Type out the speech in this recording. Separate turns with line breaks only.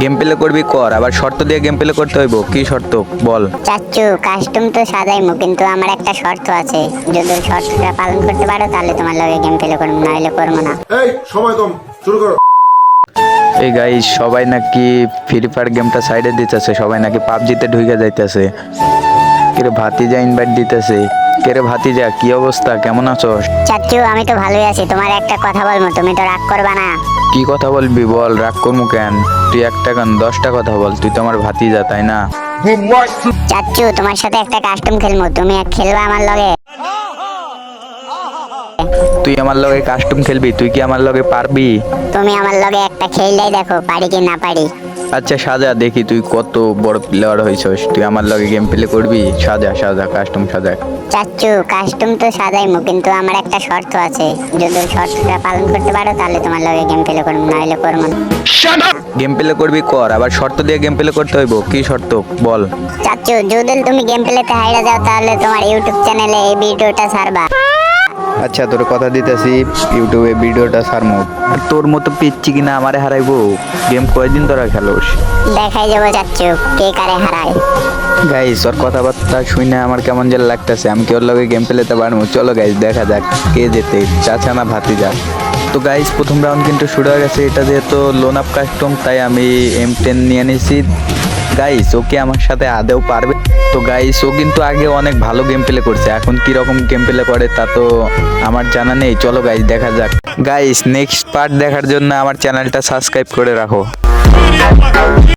Game play করবি কর। আবার শর্ত দিয়ে গেম প্লে করতে হইব। কি শর্ত? বল।
চাচ্চু কাস্টম তো সাজাইমু কিন্তু আমার একটা শর্ত আছে। যদি শর্তটা পালন করতে পারো তাহলে তোমার লগে গেম প্লে করব না হলে করব না।
এই সময় কম শুরু করো।
এই গাই সবাই নাকি ফ্রি ফায়ার গেমটা সাইডে দিতেছে সবাই নাকি পাবজিতে ঢুকে যাইতেছে। কেরে ভাতিজা ইনভাইট দিতেছে? কেরে ভাতিজা কি অবস্থা? কেমন আছো?
চাচ্চু আমি তো ভালোই আছি। তোমার একটা কথা বলব তুমি তো রাগ করবা না।
কি কথা বলবি বল? রাগ করমু কেন? তুই একটা কেন? দশটা কথা বল। তুই তো আমার ভাতিজা তাই না?
চাচ্চু তোমার সাথে একটা কাস্টম খেলব তুমি এক খেলবা আমার লগে।
তুই আমার লগে কাস্টম খেলবি? তুই কি আমার লগে পারবি?
তুমি আমার লগে একটা খেললেই দেখো পারি কি না পারি।
আচ্ছা সাজা দেখি তুই কত বড় প্লেয়ার হয়েছিস। তুই আমার লগে গেম প্লে করবি? সাজা সাজা কাস্টম সাজা।
চাচ্চু কাস্টম তো সাজাইমু কিন্তু আমার একটা শর্ত আছে। যদি ওই শর্তটা পালন করতে পারো তাহলে তোমার লগে গেম প্লে করব নাহলে করব না।
গেম প্লে করবি কর আবার শর্ত দিয়ে গেম প্লে করতে হইব। কি শর্ত? বল।
চাচ্চু যদি তুমি গেম প্লেতে হাইরা যাও তাহলে তোমার ইউটিউব চ্যানেলে এই ভিডিওটা ছাড়বা।
আচ্ছা তোর কথা দিতেছি ইউটিউবে ভিডিওটা সারমু তোর মতো পিচ্ছি কিনা আমারে হারাইবো? গেম কয়দিন তোরা খেলোস?
দেখাই যাব চাচ্চু কে কারে হারায়।
গাইস ওর কথাবার্তা শুনে আমার কেমন যেন লাগতেছে। আমি কি ওর লগে গেম প্লেতে পারব? চলো গাইস দেখা যাক কে যেতে চাচা না ভাতি যাক তো গাইস প্রথম রাউন্ড কিন্তু শুরু হয়ে গেছে। এটা যেহেতু লোন আপ কাস্টম তাই আমি এম টেন নিয়ে নিয়েছি গাইস ও কি আমার সাথে আদেও পারবে? তো গাইস ও কিন্তু আগে অনেক ভালো গেম প্লে করছে। এখন কি রকম গেম প্লে করে তা তো আমার জানা নেই। চলো গাইস দেখা যাক। গাইস নেক্সট পার্ট দেখার জন্য আমার চ্যানেলটা সাবস্ক্রাইব করে রাখো।